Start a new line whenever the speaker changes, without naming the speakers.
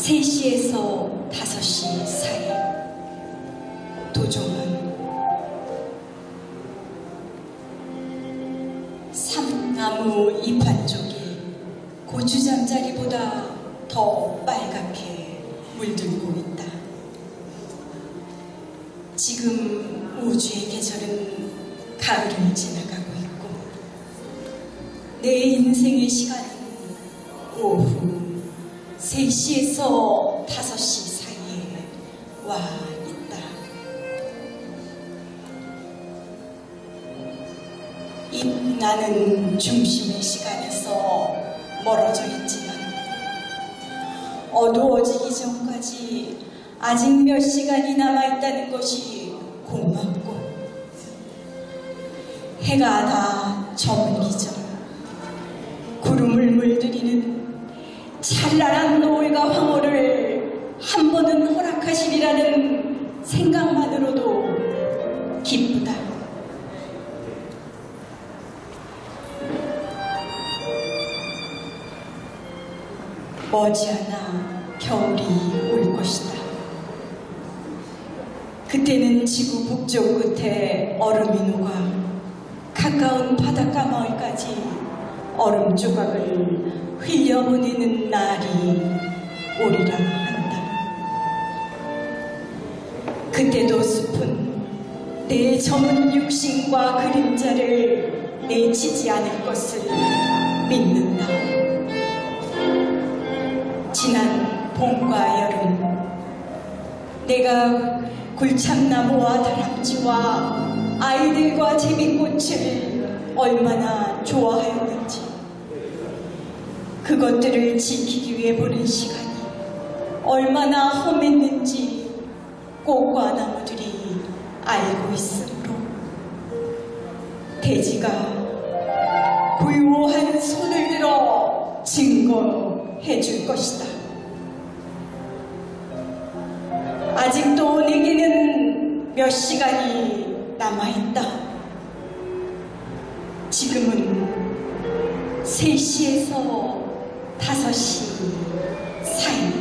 3시에서 5시 사이 도종은 삼나무 잎 한 쪽이 고추잠자리보다 더 빨갛게 물들고 있다. 지금 우주의 계절은 가을을 지나가고 있고 내 인생의 시간은 오후 3시에서 5시 사이에 와 있다. 이 나는 중심의 시간에서 멀어져 있지만 어두워지기 전까지 아직 몇 시간이 남아있다는 것이 고맙고 해가 다 저물기 전 구름을 물들이는 찬란한 노을과 황홀을 한 번은 허락하시리라는 생각만으로도 기쁘다. 머지않아 겨울이 올 것이다. 그때는 지구 북쪽 끝에 얼음이 녹아 가까운 바닷가 마을까지 얼음 조각을 흘려보내는 날이 오리라 한다. 그때도 숲은 내 전문 육신과 그림자를 내치지 않을 것을 믿는다. 지난 봄과 여름 내가 굴참나무와 다람쥐와 아이들과 제비꽃을 얼마나 좋아하였는지 그것들을 지키기 위해 보낸 시간이 얼마나 험했는지 꽃과 나무들이 알고 있으므로 대지가 고요한 손을 들어 증거해 줄 것이다. 아직도 내게는 몇 시간이 남아있다. 지금은 3시에서 5시 사이.